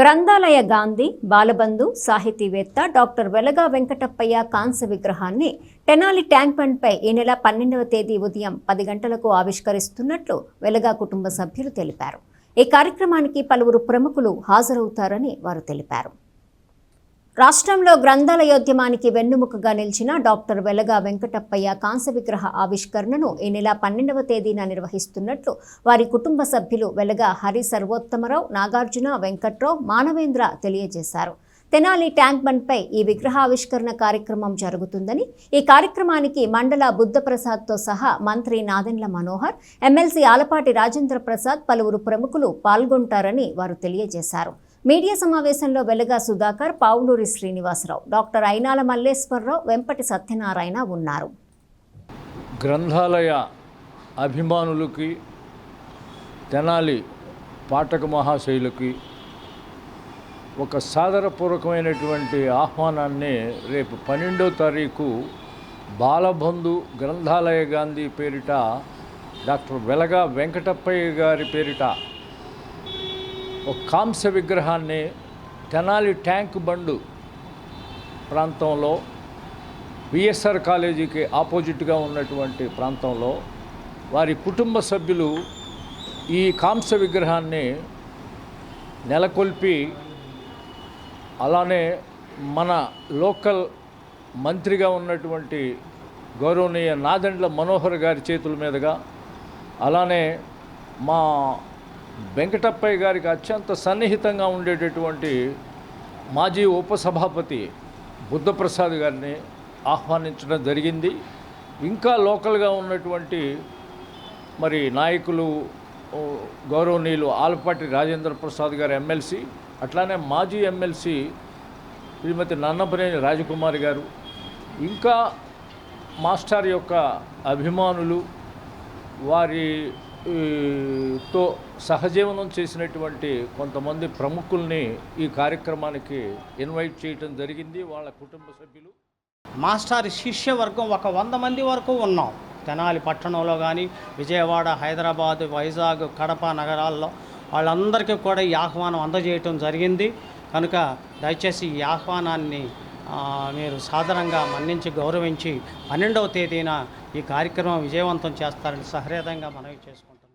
గ్రంథాలయ గాంధీ బాలబంధు సాహితీవేత్త డాక్టర్ వెలగా వెంకటప్పయ్య కాంస్య విగ్రహాన్ని తెనాలి ట్యాంక్ బండ్పై ఈ నెల పన్నెండవ తేదీ ఉదయం పది గంటలకు ఆవిష్కరిస్తున్నట్లు వెలగా కుటుంబ సభ్యులు తెలిపారు. ఈ కార్యక్రమానికి పలువురు ప్రముఖులు హాజరవుతారని వారు తెలిపారు. రాష్ట్రంలో గ్రంథాలయోద్యమానికి వెన్నుముకగా నిలిచిన డాక్టర్ వెలగా వెంకటప్పయ్య కాంస్య విగ్రహ ఆవిష్కరణను ఈ నెల పన్నెండవ తేదీన నిర్వహిస్తున్నట్లు వారి కుటుంబ సభ్యులు వెలగా హరి సర్వోత్తమరావు నాగార్జున వెంకట్రావు మానవేంద్ర తెలియజేశారు. తెనాలి ట్యాంక్ బండ్పై ఈ విగ్రహావిష్కరణ కార్యక్రమం జరుగుతుందని ఈ కార్యక్రమానికి మండల బుద్ధప్రసాద్తో సహా మంత్రి నాదెండ్ల మనోహర్ ఎమ్మెల్సీ ఆలపాటి రాజేంద్ర ప్రసాద్ పలువురు ప్రముఖులు పాల్గొంటారని వారు తెలియజేశారు. మీడియా సమావేశంలో వెలగా సుధాకర్ పావులూరి శ్రీనివాసరావు డాక్టర్ అయినాల మల్లేశ్వరరావు వెంపటి సత్యనారాయణ ఉన్నారు. గ్రంథాలయ అభిమానులకి తెనాలి పాఠక మహాశైలకి ఒక సాదరపూర్వకమైనటువంటి ఆహ్వానాన్ని రేపు పన్నెండో తారీఖు బాలబంధు గ్రంథాలయ గాంధీ పేరిట డాక్టర్ వెలగా వెంకటప్పయ్య గారి పేరిట ఒక కాంస్య విగ్రహాన్ని తెనాలి ట్యాంక్ బండు ప్రాంతంలో విఎస్ఆర్ కాలేజీకి ఆపోజిట్గా ఉన్నటువంటి ప్రాంతంలో వారి కుటుంబ సభ్యులు ఈ కాంస్య విగ్రహాన్ని నెలకొల్పి అలానే మన లోకల్ మంత్రిగా ఉన్నటువంటి గౌరవనీయ నాదెండ్ల మనోహర్ గారి చేతుల మీదుగా అలానే మా వెంకటప్పయ్య గారికి అత్యంత సన్నిహితంగా ఉండేటటువంటి మాజీ ఉపసభాపతి బుద్ధప్రసాద్ గారిని ఆహ్వానించడం జరిగింది. ఇంకా లోకల్గా ఉన్నటువంటి మరి నాయకులు గౌరవనీయులు ఆలపాటి రాజేంద్ర ప్రసాద్ గారు ఎమ్మెల్సీ అట్లానే మాజీ ఎమ్మెల్సీ శ్రీమతి నన్నపనేని రాజకుమారి గారు ఇంకా మాస్టర్ యొక్క అభిమానులు వారి తో సహజీవనం చేసినటువంటి కొంతమంది ప్రముఖుల్ని ఈ కార్యక్రమానికి ఇన్వైట్ చేయటం జరిగింది. వాళ్ళ కుటుంబ సభ్యులు. మాస్టర్ శిష్యవర్గం ఒక వంద మంది వరకు ఉన్నాం. తెనాలి పట్టణంలో కానీ విజయవాడ హైదరాబాద్ వైజాగ్ కడప నగరాల్లో వాళ్ళందరికీ కూడా ఈ ఆహ్వానం అందజేయటం జరిగింది. కనుక దయచేసి ఈ ఆహ్వానాన్ని మీరు సాధారణంగా మన్నించి గౌరవించి పన్నెండవ తేదీన ఈ కార్యక్రమం విజయవంతం చేస్తారని సహృదయంగా మనవి చేసుకుంటాం